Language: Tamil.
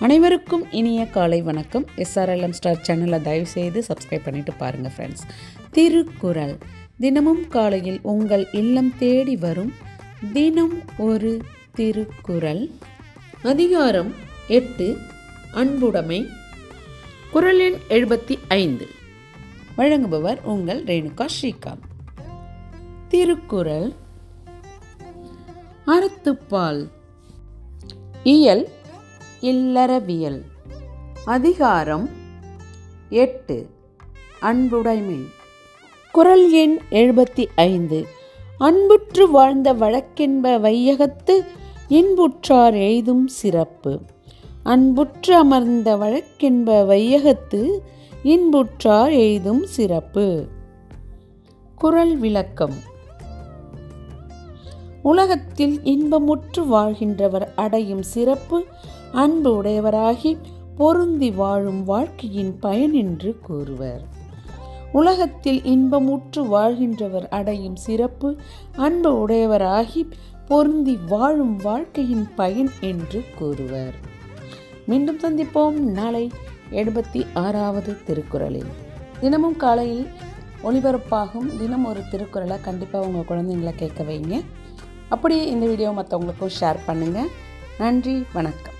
அனைவருக்கும் இனிய காலை வணக்கம். எஸ்ஆர்எல்எம் ஸ்டார் சேனலை தயவு செய்து சப்ஸ்கிரைப் பண்ணிட்டு பாருங்கள் ஃப்ரெண்ட்ஸ் திருக்குறள். தினமும் காலையில் உங்கள் இல்லம் தேடி வரும் தினம் ஒரு திருக்குறள். அதிகாரம் எட்டு. அன்புடைமை. குரல் எண் எழுபத்தி ஐந்து. வழங்குபவர் உங்கள் ரேணுகா ஸ்ரீகாந்த். திருக்குறள். அறத்துப்பால். இயல் இல்லறவியல். அதிகாரம் எட்டு. அன்புடைமை. குரல் எண் எழுபத்தி ஐந்து. அன்புற்று வாழ்ந்த வழக்கென்ப வையகத்து இன்புற்றார் எய்தும் சிறப்பு. அன்புற்று அமர்ந்த வழக்கென்ப வையகத்து இன்புற்றார் எய்தும் சிறப்பு. குரல் விளக்கம். உலகத்தில் இன்பமுற்று வாழ்கின்றவர் அடையும் சிறப்பு அன்பு உடையவராகி பொருந்தி வாழும் வாழ்க்கையின் பயன் என்று கூறுவர். உலகத்தில் இன்பமுற்று வாழ்கின்றவர் அடையும் சிறப்பு அன்பு உடையவராகி பொருந்தி வாழும் வாழ்க்கையின் பயன் என்று கூறுவர். மீண்டும் சந்திப்போம் நாளை எழுபத்தி ஆறாவது திருக்குறளில். தினமும் காலையில் ஒளிபரப்பாகும் தினம் ஒரு திருக்குறளை கண்டிப்பாக உங்கள் குழந்தைங்களை கேட்க வைங்க. அப்படியே இந்த வீடியோ மற்றவங்களுக்கும் ஷேர் பண்ணுங்கள் நன்றி வணக்கம்.